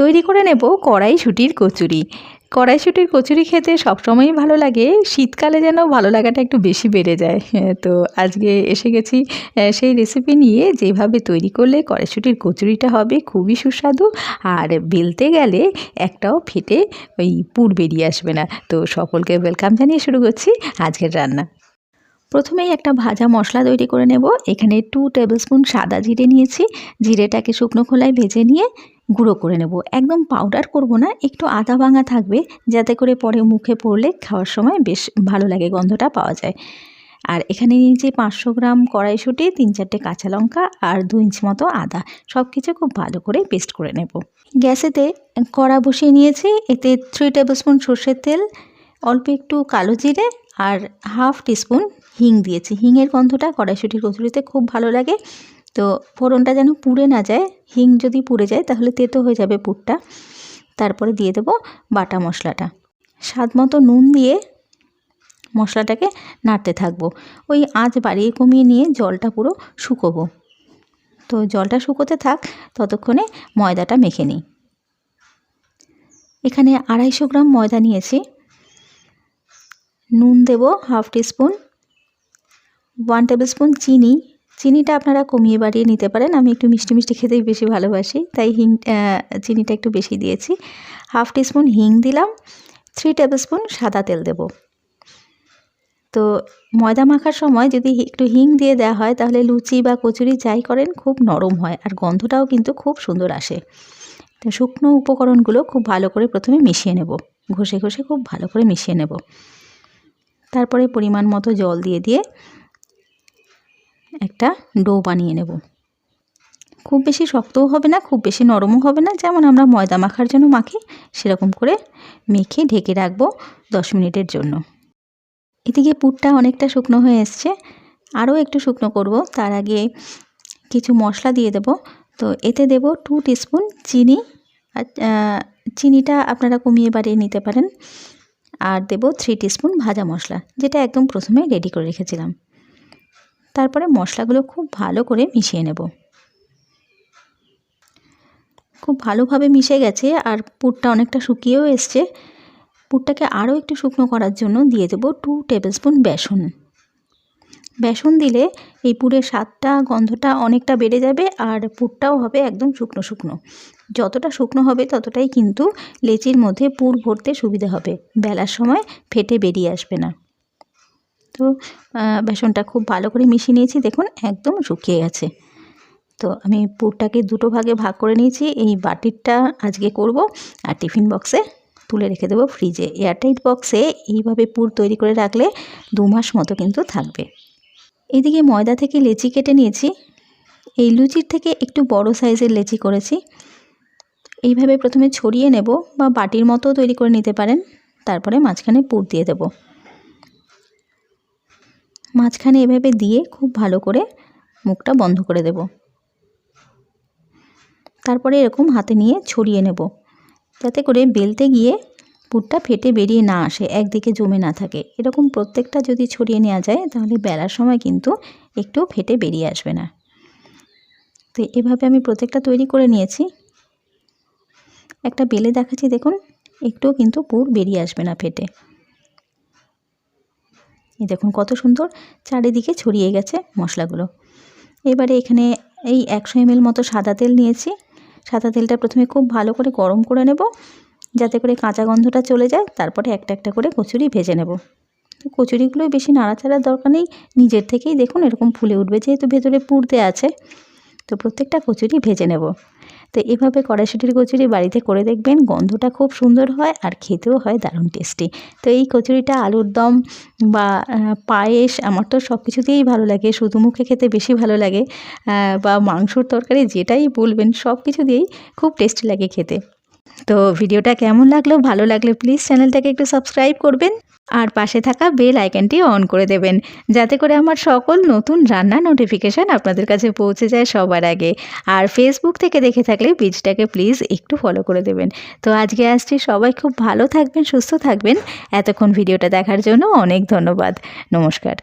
তৈরি করে নেব কড়াইশুটির কচুরি। কড়াইশুটির কচুরি খেতে সবসময়ই ভালো লাগে শীতকালে যেন ভালো লাগাটা একটু বেশি বেড়ে যায়। হ্যাঁ, তো আজকে এসে গেছি সেই রেসিপি নিয়ে যেভাবে তৈরি করলে কড়াইশুটির কচুরিটা হবে খুবই সুস্বাদু আর বেলতে গেলে একটাও ফেটে ওই পুর বেরিয়ে আসবে না। তো সকলকে ওয়েলকাম জানিয়ে শুরু করছি আজকের রান্না। প্রথমেই একটা ভাজা মশলা তৈরি করে নেব। এখানে টু টেবিলস্পুন সাদা জিরে নিয়েছি। জিরেটাকে শুকনো খোলায় ভেজে নিয়ে গুঁড়ো করে নেব। একদম পাউডার করব না, একটু আদা ভাঙা থাকবে, যাতে করে পরে মুখে পড়লে খাওয়ার সময় বেশ ভালো লাগে, গন্ধটা পাওয়া যায়। আর এখানে নিয়েছি পাঁচশো গ্রাম কড়াইশুঁটি, তিন চারটে কাঁচা লঙ্কা আর দু ইঞ্চ মতো আদা। সব কিছু খুব ভালো করে পেস্ট করে নেব। গ্যাসেতে কড়া বসিয়ে নিয়েছি, এতে থ্রি টেবিলস্পুন সর্ষের তেল, অল্প একটু কালো জিরে আর হাফ টিস্পুন হিং দিয়েছি। হিংয়ের গন্ধটা কড়াইশুঁটির কচুরিতে খুব ভালো লাগে। তো ফোড়নটা যেন পুড়ে না যায়, হিং যদি পুড়ে যায় তাহলে তেতো হয়ে যাবে পুরটা। তারপরে দিয়ে দেবো বাটা মশলাটা। স্বাদ মতো নুন দিয়ে মশলাটাকে নাড়তে থাকব। ওই আঁচ বাড়িয়ে কমিয়ে নিয়ে জলটা পুরো শুকোবো। তো জলটা শুকোতে থাক, ততক্ষণে ময়দাটা মেখে নিই। এখানে আড়াইশো গ্রাম ময়দা নিয়েছি। নুন দেব half teaspoon one tablespoon চিনি চিনিটা আপনারা কমিয়ে বাড়িয়ে নিতে পারেন। আমি একটু মিষ্টি মিষ্টি খেতেই বেশি ভালোবাসি। তাই হিং চিনিটা একটু বেশি দিয়েছি। হাফ টিস্পুন হিং দিলাম। থ্রি টেবিল স্পুন সাদা তেল দেব। তো ময়দা মাখার সময় যদি একটু হিং দিয়ে দেওয়া হয়, তাহলে লুচি বা কচুরি যাই করেন, খুব নরম হয় আর গন্ধটাও কিন্তু খুব সুন্দর আসে। তো শুকনো উপকরণগুলো খুব ভালো করে প্রথমে মিশিয়ে নেব। ঘষে ঘষে খুব ভালো করে মিশিয়ে নেব। তারপরে পরিমাণ মতো জল দিয়ে দিয়ে একটা ডো বানিয়ে নেব। খুব বেশি শক্তও হবে না, খুব বেশি নরমও হবে না, যেমন আমরা ময়দা মাখার জন্য মাখি, সেরকম করে মেখে ঢেকে রাখব দশ মিনিটের জন্য। এদিকে পুরটা অনেকটা শুকনো হয়ে এসছে, আরও একটু শুকনো করব, তার আগে কিছু মশলা দিয়ে দেব। তো এতে দেব টু টিস্পুন চিনি, আর চিনিটা আপনারা কমিয়ে বাড়িয়ে নিতে পারেন। আর দেব থ্রি টিস্পুন ভাজা মশলা, যেটা একদম প্রথমে রেডি করে রেখেছিলাম। তারপরে মশলাগুলো খুব ভালো করে মিশিয়ে নেব। খুব ভালোভাবে মিশে গেছে আর পুরটা অনেকটা শুকিয়েও এসছে। পুরটাকে আরও একটু শুকনো করার জন্য দিয়ে দেবো টু টেবিলস্পুন বেসন। বেসন দিলে এই পুরের স্বাদটা, গন্ধটা অনেকটা বেড়ে যাবে আর পুরটাও হবে একদম শুকনো শুকনো। যতটা শুকনো হবে ততটাই কিন্তু লেচির মধ্যে পুর ভরতে সুবিধা হবে। বেলার সময় ফেটে বেরিয়ে আসবে না। তো বেসনটা খুব ভালো করে মিশিয়ে নিয়েছি। দেখুন, একদম শুকিয়ে গেছে। তো আমি পুরটাকে দুটো ভাগে ভাগ করে নিয়েছি। এই বাটিরটা আজকে করব আর টিফিন বক্সে তুলে রেখে দেবো ফ্রিজে। এয়ারটাইট বক্সে এইভাবে পুর তৈরি করে রাখলে দু মাস মতো কিন্তু থাকবে। এদিকে ময়দা থেকে লেচি কেটে নিয়েছি। এই লুচির থেকে একটু বড় সাইজের লেচি করেছি। এইভাবে প্রথমে ছড়িয়ে নেব বা বাটির মতো তৈরি করে নিতে পারেন। তারপরে মাঝখানে পুর দিয়ে দেবো। মাঝখানে এভাবে দিয়ে খুব ভালো করে মুখটা বন্ধ করে দেব। তারপরে এরকম হাতে নিয়ে ছড়িয়ে নেব। যাতে করে বেলতে গিয়ে পুরটা ফেটে বেরিয়ে না আসে, একদিকে জমে না থাকে। এরকম প্রত্যেকটা যদি ছড়িয়ে নেওয়া যায়, তাহলে বেলার সময় কিন্তু একটু ফেটে বেরিয়ে আসবে না। তো এভাবে আমি প্রত্যেকটা তৈরি করে নিয়েছি। একটা বেলে দেখাচ্ছি, দেখুন, একটুও কিন্তু পুর বেরিয়ে আসবে না ফেটে। এই দেখুন কত সুন্দর চারিদিকে ছড়িয়ে গেছে মশলাগুলো। এবারে এখানে এই একশো এমএল মতো সাদা তেল নিয়েছি। সাদা তেলটা প্রথমে খুব ভালো করে গরম করে নেব, যাতে করে কাঁচা গন্ধটা চলে যায়, তারপরে একটা একটা করে কচুরি ভেজে নেব। কচুরিগুলো বেশি নাড়াচাড়ার দরকার নেই, নিজের থেকেই দেখুন এরকম ফুলে উঠবে, যেহেতু ভেতরে পুড়তে আছে। তো প্রত্যেকটা কচুরি ভেজে নেব। তো এভাবে কড়াইশুটির কচুরি বাড়িতে করে দেখবেন গন্ধটা খুব সুন্দর হয় আর খেতেও হয় দারুণ টেস্টি তো এই কচুরিটা, আলুর দম বা পায়েস আমার তো সব কিছু দিয়েই ভালো লাগে, শুধু মুখে খেতে বেশি ভালো লাগে বা মাংসর তরকারি যেটাই বলবেন সব কিছু দিয়েই খুব টেস্টি লাগে খেতে। তো ভিডিওটা কেমন লাগল? ভালো লাগলে প্লিজ চ্যানেলটাকে একটু সাবস্ক্রাইব করবেন আর পাশে থাকা বেল আইকনটি অন করে দেবেন, যাতে করে আমার সকল নতুন রান্না নোটিফিকেশান আপনাদের কাছে পৌঁছে যায় সবার আগে। আর ফেসবুক থেকে দেখে থাকলে পেজটাকে প্লিজ একটু ফলো করে দেবেন। তো আজকে আসছি, সবাই খুব ভালো থাকবেন, সুস্থ থাকবেন। এতক্ষণ ভিডিওটা দেখার জন্য অনেক ধন্যবাদ। নমস্কার।